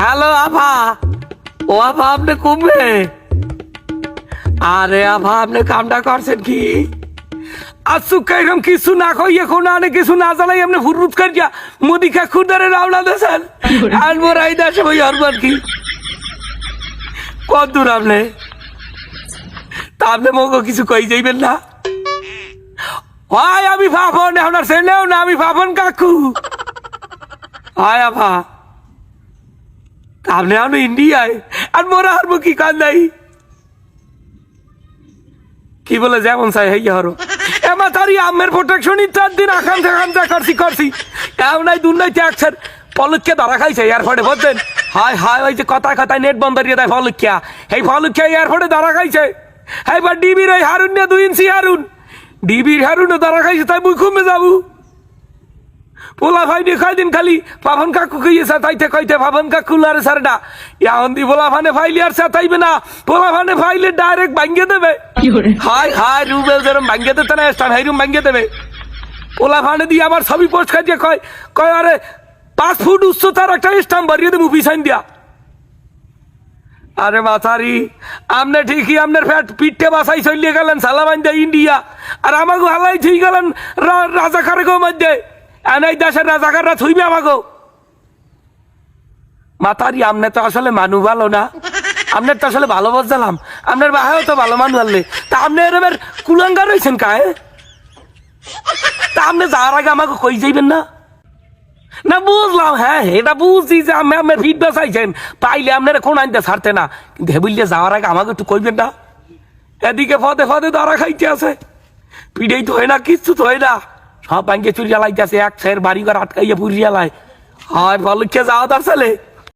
Hello আভা। ও আভা, আপনি কমবে? আরে আভা, আপনি কামটা করছেন কি? আর সুক্কা এরকম কিছু না খাইয়ে কোনো আনে কিছু না জানাই আপনি ফুরফুত করিয়া মুদি খা খুদারে রাওনা দেছেন আর মোরাই দেশে ওই হরবার কি? কত দূর আপনি? তা আপনি মগো কিছু কই যাইবেন না? হয় আমি ভাবন আপনার ছেলেও না, আমি ভাবন কাকু। হয় আভা। আপনি আমি ইন্ডিয়ায়, আর মোরা হারবো কি কান নাই কি বলে যেমন চাই হইয়া হরো। এমা তারি আমের প্রোটেকশন চার দিন আখান থাকান যা করছি। করছি এম নাই দূর নাই ট্যাক্সের পলুককে ধরা খাইছে, এয়ারপোর্টে, বুঝছেন? হায় হায়, ওই যে কথায় কথায় নেট বন্ধ দিয়ে দেয় ফলুকিয়া এই ফলুকিয়া এয়ারপোর্টে ধরা খাইছে। এই বা ডিবির ওই হারুন নিয়ে দুই ইঞ্চি হারুন। ডিবির হারুনও ধরা খাইছে, তাই মুই কমে যাব পোলা ভাই দিয়ে কয়দিন খালি। পাভন কাকু কইয়েছে তাইতে কইতে পাভন কাকু লারে সারডা ইয়াহন দি পোলা ভানে ফাইলি আর সাতাইবে না। পোলা ভানে ফাইলে ডাইরেক্ট ভাঙ্গে দেবে। হাই হাই রুবেল যেরম ভাঙ্গে দিতে না স্টান হাইরুম ভাঙ্গে দেবে। পোলা ভানে দিয়ে আমার ছবি পোস্ট খাইছে কয় কয় আরে পাঁচ ফুট উচ্চতার একটা স্টাম্প বাড়িয়ে দেবো পিছাইন দিয়া। আরে মাথারি আমনে ঠিকই আপনার ফ্যাট পিঠে বাসাই চলিয়ে গেলেন সালামাইন দে ইন্ডিয়া। আর আমাকে হালাই থুই গেলেন রাজাকারের মধ্যে এনাই দেশের রাজাকাররা থুইবে আমাকে মাতারি, আমনে তো আসলে মানু ভালো না। আপনার তো আসলে ভালো বলছিলাম আপনার বাহাও তো ভালো মানুষ আনলে তা আপনি এরমের কুলাঙ্গার রয়েছেন কায়ে? তা আপনি যাওয়ার আগে আমাকে কই যাইবেন না? না বুঝলাম হ্যাঁ এটা বুঝছি যে আমি আপনার ফিডব্যাক চাইছেন পাইলে আপনারা কোন আনতে ছাড়তে না। কিন্তু হেবিলে যাওয়ার আগে আমাকে একটু কইবেন না। এদিকে ফদে ফদে দাঁড়া খাইতে আছে। পিড়েই তো হয় না, কিচ্ছু তো হয় না। সব ব্যাংকে চুরি জ্বালাইতে আছে এক সাইয়ের বাড়ি ঘর আটকাইয়া পুরি জ্বালায়। হয় ফলকে যাওয়া তার